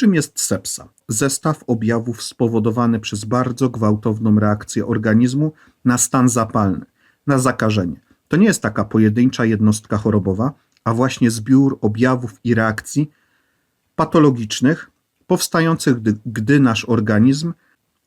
Czym jest sepsa? Zestaw objawów spowodowany przez bardzo gwałtowną reakcję organizmu na stan zapalny, na zakażenie. To nie jest taka pojedyncza jednostka chorobowa, a właśnie zbiór objawów i reakcji patologicznych powstających, gdy, gdy nasz organizm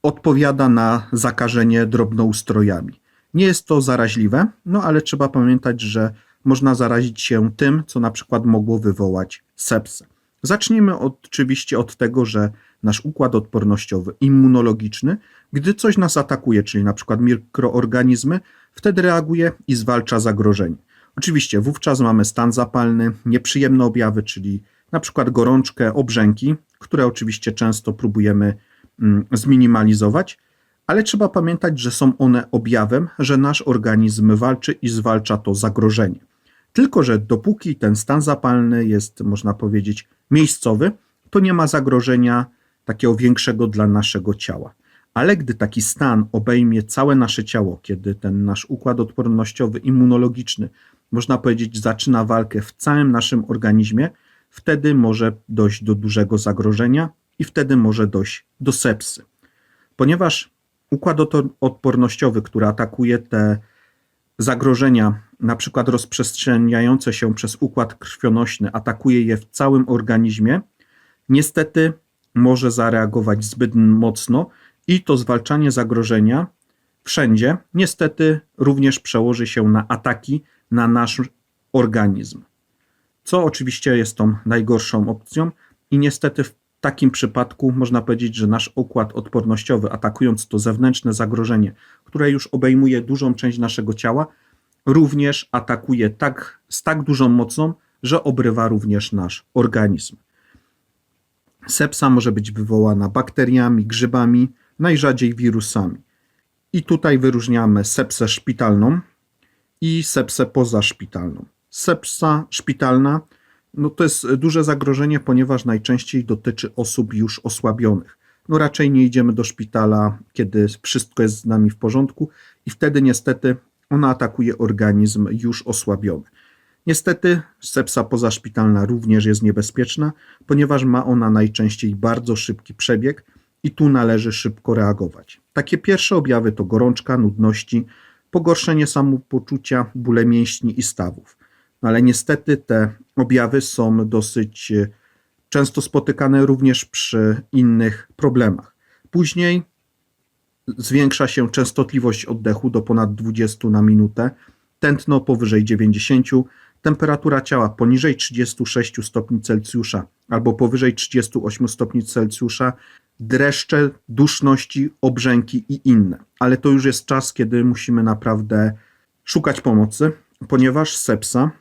odpowiada na zakażenie drobnoustrojami. Nie jest to zaraźliwe, no ale trzeba pamiętać, że można zarazić się tym, co na przykład mogło wywołać sepsę. Zacznijmy oczywiście od tego, że nasz układ odpornościowy, immunologiczny, gdy coś nas atakuje, czyli na przykład mikroorganizmy, wtedy reaguje i zwalcza zagrożenie. Oczywiście wówczas mamy stan zapalny, nieprzyjemne objawy, czyli na przykład gorączkę, obrzęki, które oczywiście często próbujemy mm, zminimalizować, ale trzeba pamiętać, że są one objawem, że nasz organizm walczy i zwalcza to zagrożenie. Tylko, że dopóki ten stan zapalny jest, można powiedzieć, miejscowy, to nie ma zagrożenia takiego większego dla naszego ciała. Ale gdy taki stan obejmie całe nasze ciało, kiedy ten nasz układ odpornościowy, immunologiczny, można powiedzieć, zaczyna walkę w całym naszym organizmie, wtedy może dojść do dużego zagrożenia i wtedy może dojść do sepsy. Ponieważ układ odpornościowy, który atakuje te zagrożenia, na przykład rozprzestrzeniające się przez układ krwionośny, atakuje je w całym organizmie, niestety może zareagować zbyt mocno i to zwalczanie zagrożenia wszędzie niestety również przełoży się na ataki na nasz organizm. Co oczywiście jest tą najgorszą opcją i niestety w takim przypadku można powiedzieć, że nasz układ odpornościowy, atakując to zewnętrzne zagrożenie, które już obejmuje dużą część naszego ciała, również atakuje tak, z tak dużą mocą, że obrywa również nasz organizm. Sepsa może być wywołana bakteriami, grzybami, najrzadziej wirusami. I tutaj wyróżniamy sepsę szpitalną i sepsę pozaszpitalną. Sepsa szpitalna no to jest duże zagrożenie, ponieważ najczęściej dotyczy osób już osłabionych. No raczej nie idziemy do szpitala, kiedy wszystko jest z nami w porządku i wtedy niestety ona atakuje organizm już osłabiony. Niestety sepsa pozaszpitalna również jest niebezpieczna, ponieważ ma ona najczęściej bardzo szybki przebieg i tu należy szybko reagować. Takie pierwsze objawy to gorączka, nudności, pogorszenie samopoczucia, bóle mięśni i stawów. No ale niestety te objawy są dosyć e, często spotykane również przy innych problemach. Później zwiększa się częstotliwość oddechu do ponad 20 na minutę, tętno powyżej 90, temperatura ciała poniżej 36 stopni Celsjusza albo powyżej 38 stopni Celsjusza, dreszcze, duszności, obrzęki i inne. Ale to już jest czas, kiedy musimy naprawdę szukać pomocy, ponieważ sepsa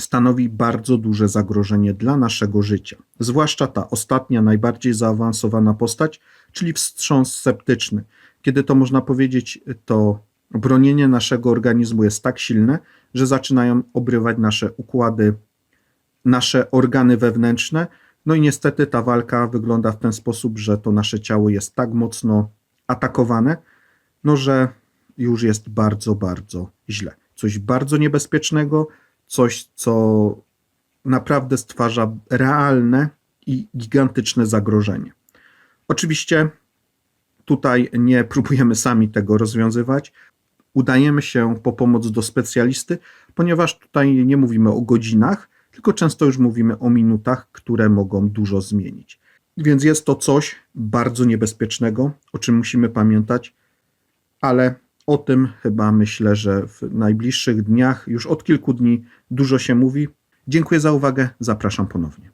stanowi bardzo duże zagrożenie dla naszego życia. Zwłaszcza ta ostatnia, najbardziej zaawansowana postać, czyli wstrząs septyczny. Kiedy to można powiedzieć, to bronienie naszego organizmu jest tak silne, że zaczynają obrywać nasze układy, nasze organy wewnętrzne. No i niestety ta walka wygląda w ten sposób, że to nasze ciało jest tak mocno atakowane, no że już jest bardzo, bardzo źle. Coś bardzo niebezpiecznego, coś, co naprawdę stwarza realne i gigantyczne zagrożenie. Oczywiście tutaj nie próbujemy sami tego rozwiązywać. Udajemy się po pomoc do specjalisty, ponieważ tutaj nie mówimy o godzinach, tylko często już mówimy o minutach, które mogą dużo zmienić. Więc jest to coś bardzo niebezpiecznego, o czym musimy pamiętać, ale o tym chyba myślę, że w najbliższych dniach, już od kilku dni, dużo się mówi. Dziękuję za uwagę, zapraszam ponownie.